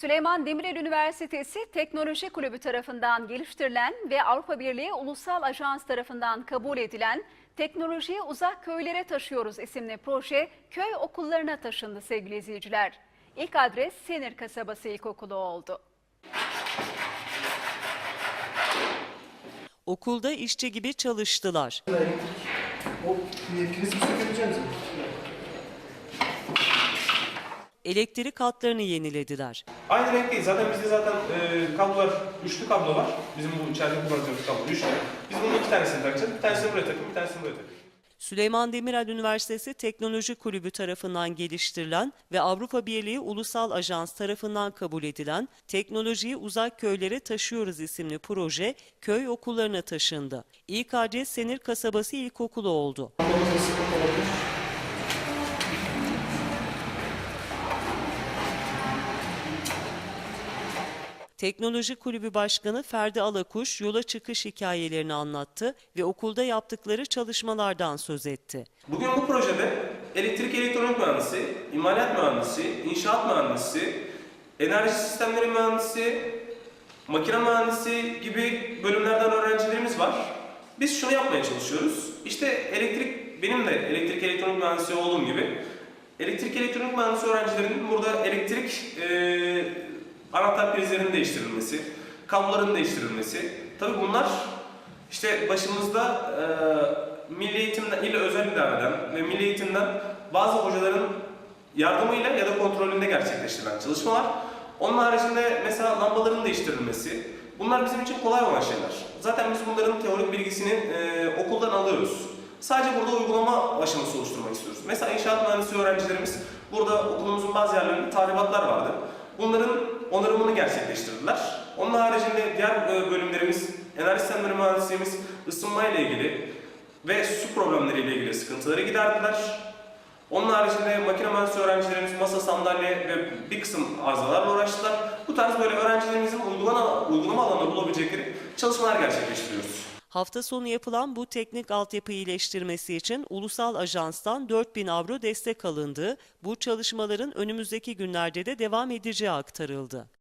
Süleyman Demirel Üniversitesi Teknoloji Kulübü tarafından geliştirilen ve Avrupa Birliği Ulusal Ajans tarafından kabul edilen Teknolojiyi Uzak Köylere Taşıyoruz isimli proje köy okullarına taşındı sevgili izleyiciler. İlk adres Senir Kasabası İlkokulu oldu. Okulda işçi gibi çalıştılar. Mi? Elektrik hatlarını yenilediler. Aynı renk değil. Zaten bizde zaten e, kablolar, üçlü kablo var. Bizim bu içeride kullanacağımız kablo üçlü. Biz bunun iki tanesini takacağız. Bir tanesini buraya takıp bir tanesini buraya takıp. Süleyman Demirel Üniversitesi Teknoloji Kulübü tarafından geliştirilen ve Avrupa Birliği Ulusal Ajans tarafından kabul edilen Teknolojiyi Uzak Köylere Taşıyoruz isimli proje köy okullarına taşındı. Adres Senir Kasabası İlkokulu oldu. Teknoloji Kulübü Başkanı Ferdi Alakuş yola çıkış hikayelerini anlattı ve okulda yaptıkları çalışmalardan söz etti. Bugün bu projede elektrik elektronik mühendisi, imalat mühendisi, inşaat mühendisi, enerji sistemleri mühendisi, makine mühendisi gibi bölümlerden öğrencilerimiz var. Biz şunu yapmaya çalışıyoruz. İşte elektrik, benim de elektrik elektronik mühendisi olduğum gibi elektrik elektronik mühendisi öğrencilerinin burada elektrik e, anahtar prizlerinin değiştirilmesi, kabloların değiştirilmesi. Tabii bunlar işte başımızda e, milli eğitimden ile özel idareden ve milli eğitimden bazı hocaların yardımıyla ya da kontrolünde gerçekleştirilen çalışmalar. Onun haricinde mesela lambaların değiştirilmesi. Bunlar bizim için kolay olan şeyler. Zaten biz bunların teorik bilgisini e, okuldan alıyoruz. Sadece burada uygulama aşaması oluşturmak istiyoruz. Mesela inşaat mühendisi öğrencilerimiz burada okulumuzun bazı yerlerinde tahribatlar vardı. Bunların onarımını gerçekleştirdiler. Onun haricinde diğer e, bölümlerimiz enerji sistemleri mühendisliğimiz ısınma ile ilgili ve su problemleriyle ilgili sıkıntıları giderdiler. Onun haricinde makine mühendisi öğrencilerimiz masa, sandalye ve bir kısım arızalarla uğraştılar. Bu tarz böyle öğrencilerimizin uygulama, uygulama alanında bulabilecekleri çalışmalar gerçekleştiriyoruz. Hafta sonu yapılan bu teknik altyapı iyileştirmesi için ulusal ajanstan 4000 avro destek alındı. Bu çalışmaların önümüzdeki günlerde de devam edeceği aktarıldı.